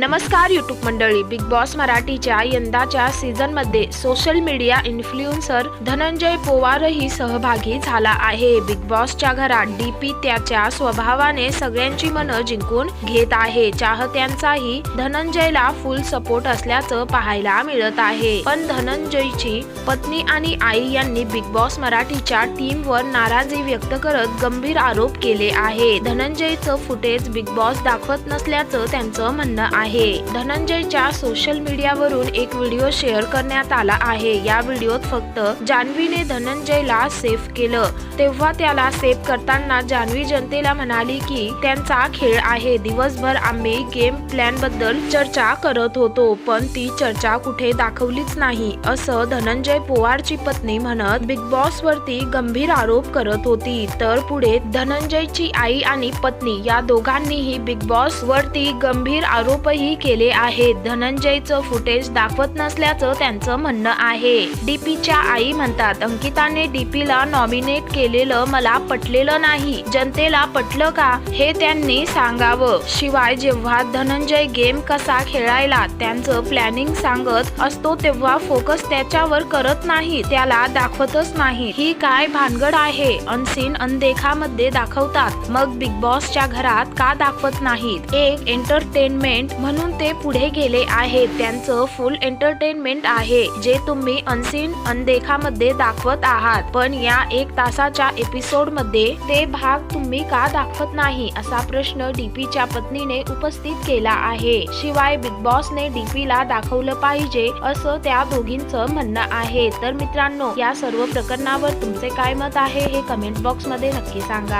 नमस्कार युट्यूब मंडळी. Big boss मराठीच्या यंदाच्या सीझनमध्ये सोशल मीडिया इन्फ्लुएन्सर धनंजय पोवारही सहभागी झाला आहे. बिग बॉसच्या घरात डीपी त्याच्या स्वभावाने सगळ्यांची मनं जिंकून घेत आहे. चाहत्यांचाही धनंजयला फुल सपोर्ट असल्याचं पाहायला मिळत आहे. पण धनंजयची पत्नी आणि आई यांनी बिग बॉस मराठीच्या टीमवर नाराजी व्यक्त करत गंभीर आरोप केले आहे धनंजयचं फुटेज बिग बॉस दाखवत नसल्याचं त्यांचं म्हणणं आहे. धनंजयच्या सोशल मीडियावरून एक व्हिडिओ शेअर करण्यात आला आहे. या व्हिडिओत फक्त जान्हवीने धनंजयला सेफ केलं. तेव्हा त्याला सेफ करताना जान्हवी जनतेला म्हणाली की त्यांचा खेळ आहे. दिवसभर आम्ही गेम प्लॅनबद्दल चर्चा करत होतो पण ती चर्चा कुठे दाखवलीच नाही असं धनंजय पोवारची पत्नी म्हणत बिग बॉस वरती गंभीर आरोप करत होती. तर पुढे धनंजयची आई आणि पत्नी या दोघांनीही बिग बॉस वरती गंभीर आरोपही केले आहेत धनंजयचं फुटेज दाखवत नसल्याचं त्यांचं म्हणणं आहे. डीपीच्या आई म्हणतात अंकिताने डीपीला नॉमिनेट केलेलं मला पटलेलं नाही. जनतेला पटलं का? हे त्यांनी सांगावं. शिवाय जेव्हा धनंजय गेम कसा खेळायला त्यांचं प्लॅनिंग सांगत असतो तेव्हा फोकस त्याच्यावर करत नाही. त्याला दाखवतच नाही. ही काय भानगड आहे? अनसीन अनदेखामध्ये दाखवतात. मग बिग बॉसच्या घरात का दाखवत नाहीत? एक एंटरटेनमेंट म्हणून ते पुढे गेले आहेत. त्यांचं फुल एंटरटेनमेंट आहे जे तुम्ही अनसीन अनदेखामध्ये दाखवत आहात. पण या एक तासाच्या एपिसोडमध्ये ते भाग तुम्ही का दाखवत नाही असा प्रश्न डीपीच्या पत्नीने उपस्थित केला आहे. शिवाय बिग बॉसने डीपीला दाखवलं पाहिजे असं त्या दोघींचं म्हणणं आहे. तर मित्रांनो या सर्व प्रकरणावर तुमचे काय मत आहे हे कमेंट बॉक्समध्ये नक्की सांगा.